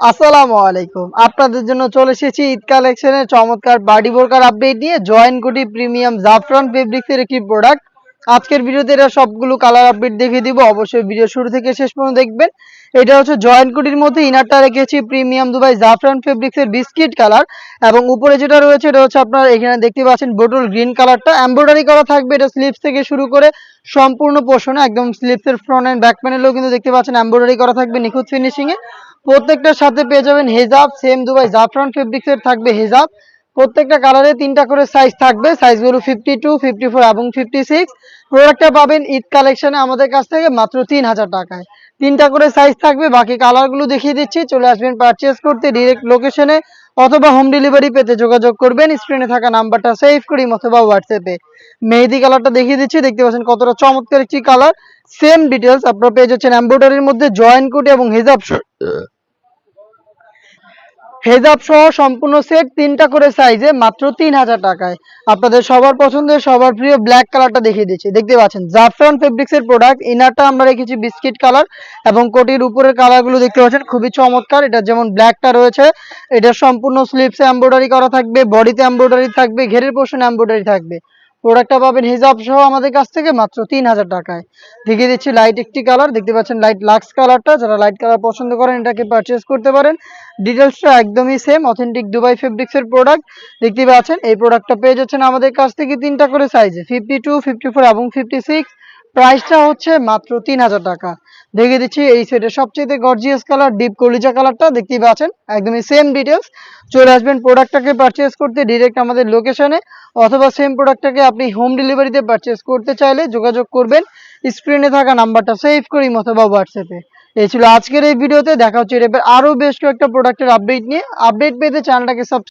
আসসালামু আলাইকুম। আপনাদের জন্য চলে এসেছি ঈদ কালেকশনের চমৎকার বাডি বোরকার আপডেট নিয়ে জয়েন কোটি প্রিমিয়াম জাফরান ফেব্রিক্সের একটি প্রোডাক্ট আজকের ভিডিওতে এরা সবগুলো কালার আপডেট দেখিয়ে দিব। অবশ্যই ভিডিও শুরু থেকে শেষ পর্যন্ত দেখবেন। এটা হচ্ছে জয়েন কোটির মধ্যে ইনারটা রেখেছি প্রিমিয়াম দুবাই জাফরান ফেব্রিক্সের বিস্কিট কালার এবং উপরে যেটা রয়েছে, এটা হচ্ছে আপনার এখানে দেখতে পাচ্ছেন বোটল গ্রিন কালারটা এমব্রয়ডারি করা থাকবে, এটা স্লিপস থেকে শুরু করে সম্পূর্ণ পোর্শনে একদম স্লিপসের ফ্রন্ট এন্ড ব্যাক প্যানেলেও কিন্তু দেখতে পাচ্ছেন এমব্রয়ডারি করা থাকবে নিখুঁত ফিনিশিং এ প্রত্যেকটার সাথে পেয়ে যাবেন হেজাব, সেম দুবাই জাফরান ফেব্রিক্সের থাকবে হেজাব। প্রত্যেকটা কালারে তিনটা করে সাইজ থাকবে সাইজগুলো ফিফটি টু ফিফটি ফোর এবং ফিফটি সিক্স প্রোডাক্টটা পাবেন ঈদ কালেকশনে আমাদের কাছ থেকে মাত্র তিন হাজার টাকায়। তিনটা করে সাইজ থাকবে, বাকি কালারগুলো দেখিয়ে দিচ্ছি। চলে আসবেন পারচেস করতে ডিরেক্ট লোকেশনে অথবা হোম ডেলিভারি পেতে যোগাযোগ করবেন। স্ক্রিনে থাকা নাম্বারটা সেভ করি অথবা হোয়াটসঅ্যাপে মেহেদি কালারটা দেখিয়ে দিচ্ছি, দেখতে পাচ্ছেন কতটা চমৎকার একটি কালার সেম ডিটেলস আপনারা পেয়ে যাচ্ছেন এমব্রয়ডারির মধ্যে জয়েন কোটি এবং হেজাব হেজাব সহ সম্পূর্ণ সেট তিনটা করে সাইজে মাত্র তিন হাজার টাকায়। আপনাদের সবার পছন্দের, সবার প্রিয় ব্ল্যাক কালারটা দেখিয়ে দিচ্ছি। দেখতে পাচ্ছেন জাফরান ফেব্রিক্স এর প্রোডাক্ট ইনারটা আমরা রেখেছি বিস্কিট কালার এবং কোটির উপরের কালারগুলো দেখতে পাচ্ছেন, খুবই চমৎকার। এটা যেমন ব্ল্যাকটা রয়েছে এটা সম্পূর্ণ স্লিপসে এমব্রয়ডারি করা থাকবে বডিতে এমব্রয়ডারি থাকবে, ঘেরের পোর্শনে এমব্রয়ডারি থাকবে। প্রোডাক্টটা পাবেন হিজাব সহ আমাদের কাছ থেকে মাত্র তিন হাজার টাকায়। দেখিয়ে দিচ্ছি লাইট একটি কালার দেখতে পাচ্ছেন লাইট লাক্স কালারটা যারা লাইট কালার পছন্দ করেন, এটাকে পারচেস করতে পারেন। ডিটেলসটা একদমই সেম অথেন্টিক দুবাই ফেব্রিক্স এর প্রোডাক্ট দেখতে পাচ্ছেন, এই প্রোডাক্টটা পেয়ে যাচ্ছেন আমাদের কাছ থেকে তিনটা করে সাইজে ফিফটি টু ফিফটি ফোর এবং ফিফটি সিক্স প্রাইসটা হচ্ছে মাত্র তিন হাজার টাকা। দেখিয়ে দিচ্ছি, এই সেটের সবচেয়ে গর্জিয়াস কালার ডিপ কলিজা কালারটা দেখতেই পাচ্ছেন, একদমই সেম ডিটেলস চলে আসবেন প্রোডাক্টটাকে পারচেস করতে ডিরেক্ট আমাদের লোকেশনে অথবা সেম প্রোডাক্টটাকে আপনি হোম ডেলিভারিতে পারচেস করতে চাইলে যোগাযোগ করবেন স্ক্রিনে থাকা নাম্বারটা সেভ করি অথবা হোয়াটসঅ্যাপে এই ছিল আজকের এই ভিডিওতে, দেখা হচ্ছে এর এবার আরও বেশ কয়েকটা প্রোডাক্টের আপডেট নিয়ে। আপডেট পেতে চ্যানেলটাকে সাবস্ক্রাইব